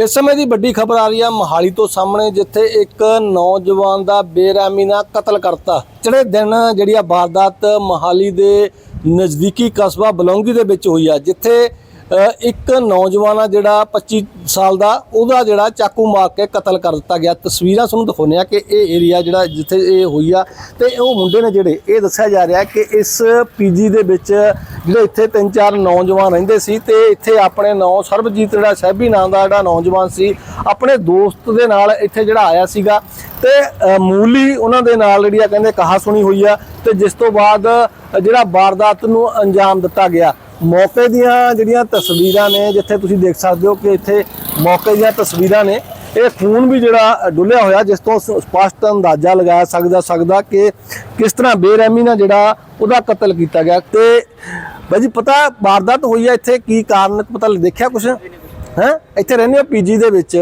ਇਸ ਸਮੇਂ ਦੀ ਵੱਡੀ ਖਬਰ ਆ ਰਹੀ ਆ ਮੋਹਾਲੀ ਤੋਂ ਸਾਹਮਣੇ, ਜਿੱਥੇ ਇੱਕ ਨੌਜਵਾਨ ਦਾ ਬੇਰਹਿਮੀ ਨਾਲ ਕਤਲ ਕਰਤਾ। ਜਿਹੜੇ ਦਿਨ ਜਿਹੜੀ ਆ ਵਾਰਦਾਤ ਮੋਹਾਲੀ ਦੇ ਨਜ਼ਦੀਕੀ ਕਸਬਾ ਬਲੌਂਗੀ ਦੇ ਵਿੱਚ ਹੋਈ ਆ, ਜਿੱਥੇ ਇੱਕ ਨੌਜਵਾਨ ਆ ਜਿਹੜਾ 25 ਸਾਲ ਦਾ, ਉਹਦਾ ਜਿਹੜਾ ਚਾਕੂ ਮਾਰ ਕੇ ਕਤਲ ਕਰ ਦਿੱਤਾ ਗਿਆ। ਤਸਵੀਰਾਂ ਤੁਹਾਨੂੰ ਦਿਖਾਉਂਦੇ ਆ ਕਿ ਇਹ ਏਰੀਆ ਜਿਹੜਾ ਜਿੱਥੇ ਇਹ ਹੋਈ ਆ, ਤੇ ਉਹ ਮੁੰਡੇ ਨੇ ਜਿਹੜੇ, ਇਹ ਦੱਸਿਆ ਜਾ ਰਿਹਾ ਕਿ ਇਸ ਪੀਜੀ ਦੇ ਵਿੱਚ ਜਿਹੜੇ ਇੱਥੇ ਤਿੰਨ ਚਾਰ ਨੌਜਵਾਨ ਰਹਿੰਦੇ ਸੀ ਤੇ ਇੱਥੇ ਆਪਣੇ ਨੌ ਸਰਬਜੀਤ ਜਿਹੜਾ ਸਹਿਬੀ ਨਾਂ ਦਾ ਜਿਹੜਾ ਨੌਜਵਾਨ ਸੀ, ਆਪਣੇ ਦੋਸਤ ਦੇ ਨਾਲ ਇੱਥੇ ਜਿਹੜਾ ਆਇਆ ਸੀਗਾ। ਤੇ ਮੂਲੀ ਉਹਨਾਂ ਦੇ ਨਾਲ ਜਿਹੜੀ ਆ, ਕਹਿੰਦੇ ਕਹਾ ਸੁਣੀ ਹੋਈ ਆ, ਤੇ ਜਿਸ ਤੋਂ ਬਾਅਦ ਜਿਹੜਾ ਵਾਰਦਾਤ ਨੂੰ ਅੰਜਾਮ ਦਿੱਤਾ ਗਿਆ। ਮੌਕੇ ਦੀਆਂ ਜਿਹੜੀਆਂ ਤਸਵੀਰਾਂ ਨੇ ਜਿੱਥੇ ਤੁਸੀਂ ਦੇਖ ਸਕਦੇ ਹੋ ਕਿ ਇੱਥੇ ਮੌਕੇ ਦੀਆਂ ਤਸਵੀਰਾਂ ਨੇ। ਇਹ ਖੂਨ ਵੀ ਜਿਹੜਾ ਡੁੱਲਿਆ ਹੋਇਆ ਜਿਸ ਤੋਂ ਸਪਸ਼ਟ ਅੰਦਾਜ਼ਾ ਲਗਾਇਆ ਸਕਦਾ ਸਕਦਾ ਕਿ ਕਿਸ ਤਰ੍ਹਾਂ ਬੇਰਹਿਮੀ ਨਾਲ ਜਿਹੜਾ ਉਹਦਾ ਕਤਲ ਕੀਤਾ ਗਿਆ। ਤੇ ਭਾਜੀ ਪਤਾ ਵਾਰਦਾਤ ਹੋਈ ਹੈ ਇੱਥੇ ਕੀ ਕਾਰਨ ਪਤਾ ਦੇਖਿਆ ਕੁਛ? ਹੈ? ਇੱਥੇ ਰਹਿੰਦੇ ਹੋ ਪੀਜੀ ਦੇ ਵਿੱਚ।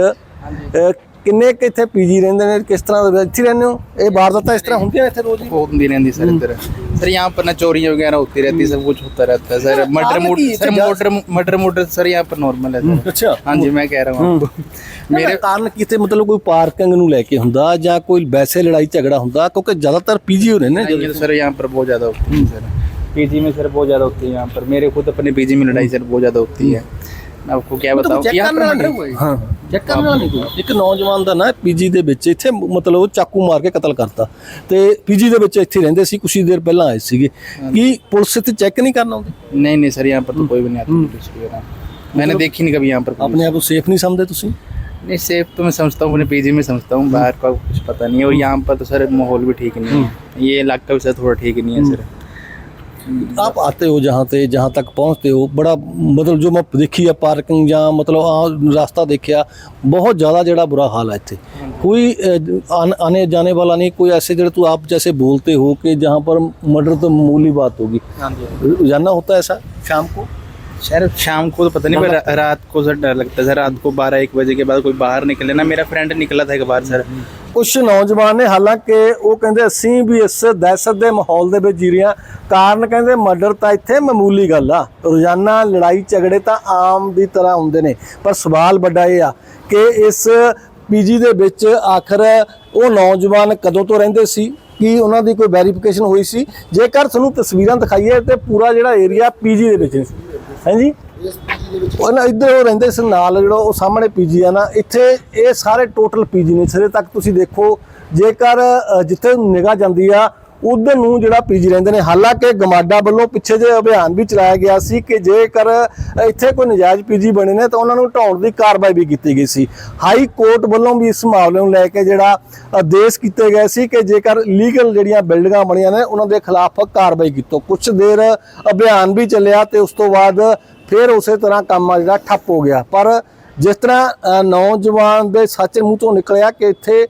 ਕਿੰਨੇ ਕਿ ਇੱਥੇ ਪੀਜੀ ਰਹਿੰਦੇ ਨੇ ਕਿਸ ਤਰ੍ਹਾਂ ਇੱਥੇ ਰਹਿੰਦੇ ਹੋ? ਇਹ ਵਾਰਦਾਤਾਂ ਇਸ ਤਰ੍ਹਾਂ ਹੁੰਦੀਆਂ ਇੱਥੇ ਰੋਜ਼ ਹੀ ਹੁੰਦੀ ਰਹਿੰਦੀ ਸਰ ਇੱਧਰ। सर यहाँ पर ना चोरियाँ वगैरह होती रहती सब कुछ होता रहता है सर मर्डर आपने मोड की सर इतनी मोटर मर्डर मोटर सर यहाँ पर नॉर्मल है सर ਅੱਛਾ हाँ जी मैं कह रहा हूँ आपको ਮੇਰੇ मेरे ਕਾਰਨ ਕਿਤੇ ਮਤਲਬ ਕੋਈ ਪਾਰਕਿੰਗ ਨੂੰ ਲੈ ਕੇ ਹੁੰਦਾ ਜਾਂ ਕੋਈ ਵੈਸੇ ਲੜਾਈ ਝਗੜਾ ਹੁੰਦਾ ਕਿਉਂਕਿ ਜ਼ਿਆਦਾਤਰ ਪੀਜੀ ਹੋ ਰਹੇ ਨੇ नहीं, सर यहाँ पर बहुत ज़्यादा होती है सर पीजी में सर बहुत ज़्यादा होती है यहाँ पर मेरे खुद अपने पीजी में लड़ाई सर बहुत ज़्यादा होती है मैं आपको क्या बताऊँ ਚੈੱਕ यहाँ ਕਰਨ पर ਵਾਲਾ मर्डर ਨਹੀਂ ਹਾਂ ਚੈੱਕ ਕਰਨ ਵਾਲਾ ਨਹੀਂ ਕੋਈ ਇੱਕ ਨੌਜਵਾਨ ਦਾ ਨਾ ਪੀਜੀ ਦੇ ਵਿੱਚ ਇੱਥੇ ਮਤਲਬ ਉਹ ਚਾਕੂ ਮਾਰ ਕੇ ਕਤਲ ਕਰਤਾ ਤੇ ਪੀਜੀ ਦੇ ਵਿੱਚ ਇੱਥੇ ਰਹਿੰਦੇ ਸੀ ਕੁਛ ਹੀ ਦੇਰ ਪਹਿਲਾਂ ਆਏ ਸੀਗੇ ਕੀ ਪੁਲਿਸ ਇੱਥੇ ਚੈੱਕ ਨਹੀਂ ਕਰਨ ਆਉਂਦੀ नहीं नहीं सर यहाँ पर तो कोई भी नहीं आता पुलिस वगैरह मैंने देखी नहीं कभी यहाँ पर पुलिस। ਆਪਣੇ ਆਪ ਨੂੰ ਸੇਫ ਨਹੀਂ ਸਮਝਦੇ ਤੁਸੀਂ नहीं सेफ तो मैं समझता हूँ अपने पीजी में समझता हूँ बाहर का कुछ पता नहीं है और यहाँ पर तो सर माहौल भी ठीक नहीं है ये इलाका भी सर थोड़ा ठीक नहीं है सर आप आते हो जहाँ से जहाँ तक पहुँचते हो बड़ा मतलब जो मैं देखी है पार्किंग ਜਾਂ ਮਤਲਬ ਆ ਰਾਸਤਾ ਦੇਖਿਆ ਬਹੁਤ ਜ਼ਿਆਦਾ ਜਿਹੜਾ बुरा हाल है ਇੱਥੇ कोई अ, आन- आने जाने वाला नहीं कोई ऐसे जगह तो आप जैसे बोलते हो कि जहाँ पर मर्डर तो मामूली बात होगी हाँ जी रोजाना होता है ऐसा शाम को सर शाम को तो पता नहीं पर रा- रात को सर डर लगता है सर रात को बारह एक बजे के बाद कोई बाहर निकले ना मेरा फ्रेंड निकला था एक बार सर ਕੁਝ ਨੌਜਵਾਨ ਨੇ, ਹਾਲਾਂਕਿ ਉਹ ਕਹਿੰਦੇ ਅਸੀਂ ਵੀ ਇਸ ਦਹਿਸ਼ਤ ਦੇ ਮਾਹੌਲ ਦੇ ਵਿੱਚ ਜੀ ਰਹੇ ਹਾਂ। ਕਾਰਨ ਕਹਿੰਦੇ ਮਰਡਰ ਤਾਂ ਇੱਥੇ ਮਾਮੂਲੀ ਗੱਲ ਆ। ਰੋਜ਼ਾਨਾ ਲੜਾਈ ਝਗੜੇ ਤਾਂ ਆਮ ਦੀ ਤਰ੍ਹਾਂ ਹੁੰਦੇ ਨੇ। ਪਰ ਸਵਾਲ ਵੱਡਾ ਇਹ ਆ ਕਿ ਇਸ ਪੀਜੀ ਦੇ ਵਿੱਚ ਆਖਰ ਉਹ ਨੌਜਵਾਨ ਕਦੋਂ ਤੋਂ ਰਹਿੰਦੇ ਸੀ? ਕੀ ਉਹਨਾਂ ਦੀ ਕੋਈ ਵੈਰੀਫਿਕੇਸ਼ਨ ਹੋਈ ਸੀ? ਜੇਕਰ ਤੁਹਾਨੂੰ ਤਸਵੀਰਾਂ ਦਿਖਾਈਏ ਤੇ ਪੂਰਾ ਜਿਹੜਾ ਏਰੀਆ ਪੀਜੀ ਦੇ ਵਿੱਚ ਹਾਂਜੀ ਉਹ ਨਾ ਇੱਧਰ ਉਹ ਰਹਿੰਦੇ ਸੀ ਨਾਲ, ਜਿਹੜਾ ਉਹ ਸਾਹਮਣੇ ਪੀਜੀ ਆ ਨਾ, ਇੱਥੇ ਇਹ ਸਾਰੇ ਟੋਟਲ ਪੀਜੀ ਨੇ, ਸਿਰੇ ਤੱਕ ਤੁਸੀਂ ਦੇਖੋ, ਜੇਕਰ ਜਿੱਥੇ ਨਿਗਾਹ ਜਾਂਦੀ ਆ, ਉਧਰ ਨੂੰ ਜਿਹੜਾ ਪੀਜੀ ਰਹਿੰਦੇ ਨੇ, ਹਾਲਾਂਕਿ ਗਮਾਡਾ ਵੱਲੋਂ ਪਿੱਛੇ ਜੇ ਅਭਿਆਨ ਵੀ ਚਲਾਇਆ ਗਿਆ ਸੀ ਕਿ ਜੇਕਰ ਇੱਥੇ ਕੋਈ ਨਜਾਇਜ਼ ਪੀਜੀ ਬਣੇ ਨੇ, ਤਾਂ ਉਹਨਾਂ ਨੂੰ ਢਾਉਣ ਦੀ ਕਾਰਵਾਈ ਵੀ ਕੀਤੀ ਗਈ ਸੀ। ਹਾਈ ਕੋਰਟ ਵੱਲੋਂ ਵੀ ਇਸ ਮਾਮਲੇ ਨੂੰ ਲੈ ਕੇ ਜਿਹੜਾ ਆਦੇਸ਼ ਕੀਤੇ ਗਏ ਸੀ ਕਿ ਜੇਕਰ ਲੀਗਲ ਜਿਹੜੀਆਂ ਬਿਲਡਿੰਗਾਂ ਬਣੀਆਂ ਨੇ, ਉਹਨਾਂ ਦੇ ਖਿਲਾਫ ਕਾਰਵਾਈ ਕੀਤੀ। ਕੁਝ ਦੇਰ ਅਭਿਆਨ ਵੀ ਚੱਲਿਆ ਤੇ ਉਸ ਤੋਂ ਬਾਅਦ ਫਿਰ ਉਸੇ ਤਰ੍ਹਾਂ ਕੰਮ ਆ ਜਿਹੜਾ ਠੱਪ ਹੋ ਗਿਆ। ਪਰ ਜਿਸ ਤਰ੍ਹਾਂ ਨੌਜਵਾਨ ਦੇ ਸੱਚ ਮੂੰਹ ਤੋਂ ਨਿਕਲਿਆ ਕਿ ਇੱਥੇ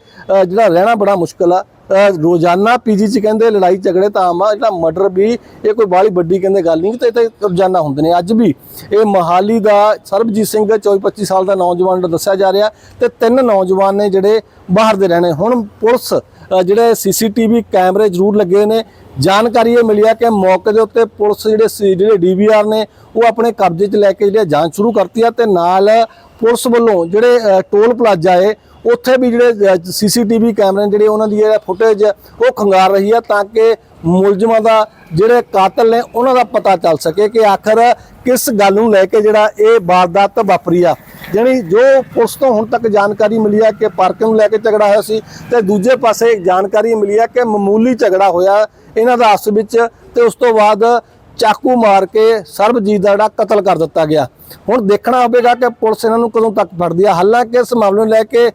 ਜਿਹੜਾ ਰਹਿਣਾ ਬੜਾ ਮੁਸ਼ਕਲ ਆ ਅ, ਰੋਜ਼ਾਨਾ ਪੀਜੀ ਚ ਕਹਿੰਦੇ ਲੜਾਈ ਝਗੜੇ ਤਾਂ ਆਮ ਆ ਜਿਹੜਾ ਮਰਡਰ ਵੀ ਇਹ ਕੋਈ ਬਾਹਲੀ ਵੱਡੀ ਕਹਿੰਦੇ ਗੱਲ ਨਹੀਂ ਤੇ ਇੱਥੇ ਰੋਜ਼ਾਨਾ ਹੁੰਦੇ ਨੇ। ਅੱਜ ਵੀ ਇਹ ਮਹਾਲੀ ਦਾ ਸਰਬਜੀਤ ਸਿੰਘ 24 25 ਸਾਲ ਦਾ ਨੌਜਵਾਨ ਦਾ ਦੱਸਿਆ ਜਾ ਰਿਹਾ ਤੇ ਤਿੰਨ ਨੌਜਵਾਨ ਨੇ ਜਿਹੜੇ ਬਾਹਰ ਦੇ ਰਹਿਣੇ। ਹੁਣ ਪੁਲਿਸ ਜਿਹੜੇ ਸੀਸੀਟੀਵੀ ਕੈਮਰੇ ਜ਼ਰੂਰ ਲੱਗੇ ਨੇ। ਜਾਣਕਾਰੀ ਇਹ ਮਿਲੀ ਆ ਕਿ ਮੌਕੇ ਦੇ ਉੱਤੇ ਪੁਲਿਸ ਜਿਹੜੇ ਸੀ- ਜਿਹੜੇ ਡੀਵੀਆਰ ਨੇ, ਉਹ ਆਪਣੇ ਕਬਜ਼ੇ 'ਚ ਲੈ ਕੇ ਜਿਹੜੇ ਜਾਂਚ ਸ਼ੁਰੂ ਕਰਤੀ ਆ ਤੇ ਨਾਲ ਪੁਲਿਸ ਵੱਲੋਂ ਜਿਹੜੇ ਟੋਲ ਪਲਾਜ਼ਾ ਏ, ਉੱਥੇ ਵੀ ਜਿਹੜੇ ਸੀਸੀਟੀਵੀ ਕੈਮਰੇ ਨੇ ਜਿਹੜੇ ਉਹਨਾਂ ਦੀ ਜਿਹੜਾ ਫੁਟੇਜ ਉਹ ਖੰਗਾਰ ਰਹੀ ਆ ਤਾਂ ਕਿ ਮੁਲਜ਼ਮਾਂ ਦਾ ਜਿਹੜੇ ਕਾਤਲ ਨੇ, ਉਹਨਾਂ ਦਾ ਪਤਾ ਚੱਲ ਸਕੇ ਕਿ ਆਖਰ ਕਿਸ ਗੱਲ ਨੂੰ ਲੈ ਕੇ ਜਿਹੜਾ ਇਹ ਵਾਰਦਾਤ ਵਾਪਰੀ ਆ। ਜਿਹੜੀ ਜੋ ਪੁਲਿਸ ਤੋਂ ਹੁਣ ਤੱਕ ਜਾਣਕਾਰੀ ਮਿਲੀ ਆ ਕਿ ਪਾਰਕਿੰਗ ਨੂੰ ਲੈ ਕੇ ਝਗੜਾ ਹੋਇਆ ਸੀ ਤੇ ਦੂਜੇ ਪਾਸੇ ਜਾਣਕਾਰੀ ਮਿਲੀ ਆ ਕਿ ਮਾਮੂਲੀ ਝਗੜਾ ਹੋਇਆ ਇਹਨਾਂ ਦਾ ਆਪਸ ਵਿੱਚ ਤੇ ਉਸ ਤੋਂ ਬਾਅਦ ਚਾਕੂ ਮਾਰ ਕੇ ਸਰਬਜੀਤ ਦਾ ਜਿਹੜਾ ਕਤਲ ਕਰ ਦਿੱਤਾ ਗਿਆ। ਹੁਣ ਦੇਖਣਾ ਹੋਵੇਗਾ ਕਿ ਪੁਲਿਸ ਇਹਨਾਂ ਨੂੰ ਕਦੋਂ ਤੱਕ ਫੜਦੀ ਹੈ ਹਾਲਾਂਕਿ ਇਸ ਮਾਮਲੇ ਨੂੰ ਲੈ ਕੇ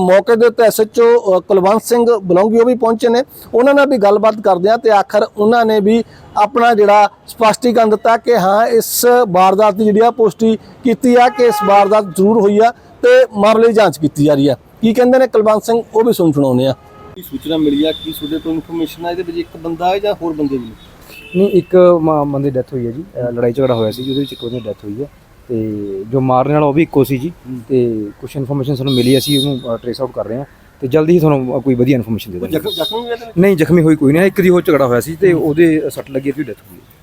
ਮੌਕੇ ਦੇ ਉੱਤੇ ਐਸਐਚਓ ਕੁਲਵੰਤ ਸਿੰਘ ਬਲੌਂਗੀ ਉਹ ਵੀ ਪਹੁੰਚੇ ਨੇ। ਉਹਨਾਂ ਨਾਲ ਵੀ ਗੱਲਬਾਤ ਕਰਦੇ ਆ ਤੇ ਆਖਰ ਉਹਨਾਂ ਨੇ ਵੀ ਆਪਣਾ ਜਿਹੜਾ ਸਪਸ਼ਟੀਕਰਨ ਦਿੱਤਾ ਕਿ ਹਾਂ, ਇਸ ਵਾਰਦਾਤ ਦੀ ਜਿਹੜੀ ਆ ਪੁਸ਼ਟੀ ਕੀਤੀ ਆ ਕਿ ਇਸ ਵਾਰਦਾਤ ਜ਼ਰੂਰ ਹੋਈ ਆ ਤੇ ਮਾਮਲੇ ਦੀ ਜਾਂਚ ਕੀਤੀ ਜਾ ਰਹੀ ਆ। ਕੀ ਕਹਿੰਦੇ ਨੇ ਕੁਲਵੰਤ ਸਿੰਘ? ਉਹ ਵੀ ਸੁਣ ਸੁਣਾਉਂਦੇ ਆ। ਕੀ ਸੂਚਨਾ ਮਿਲੀ ਆ? ਕੀ ਤੁਹਾਡੇ ਕੋਲ ਇਨਫੋਰਮੇਸ਼ਨ ਆ? ਇਹਦੇ ਵਿੱਚ ਇੱਕ ਬੰਦਾ ਹੈ ਜਾਂ ਹੋਰ ਬੰਦੇ ਵੀ ਨਹੀਂ ਇੱਕ ਬੰਦੇ ਦੀ ਡੈਥ ਹੋਈ ਹੈ ਜੀ। ਲੜਾਈ ਝਗੜਾ ਹੋਇਆ ਸੀ ਜਿਹਦੇ ਵਿੱਚ ਇੱਕ ਬੰਦੇ ਡੈਥ ਹੋਈ ਹੈ। ਤੇ ਜੋ ਮਾਰਨ ਵਾਲਾ ਉਹ ਵੀ ਇੱਕੋ ਸੀ ਜੀ। ਤੇ ਕੁਝ ਇਨਫੋਰਮੇਸ਼ਨ ਸਾਨੂੰ ਮਿਲੀ ਅਸੀਂ ਉਹਨੂੰ ਟ੍ਰੇਸ ਆਊਟ ਕਰ ਰਹੇ ਹਾਂ। ਤੇ ਜਲਦੀ ਹੀ ਤੁਹਾਨੂੰ ਕੋਈ ਵਧੀਆ ਇਨਫੋਰਮੇਸ਼ਨ ਦੇ ਦਾਂਗੇ। ਨਹੀਂ? ਜ਼ਖਮੀ ਹੋਈ ਕੋਈ ਨਹੀਂ ਇੱਕ ਦੀ ਹੋ ਝਗੜਾ ਹੋਇਆ ਸੀ ਤੇ ਉਹਦੇ ਸੱਟ ਲੱਗੀ ਤੇ ਡੈਥ ਹੋਈ।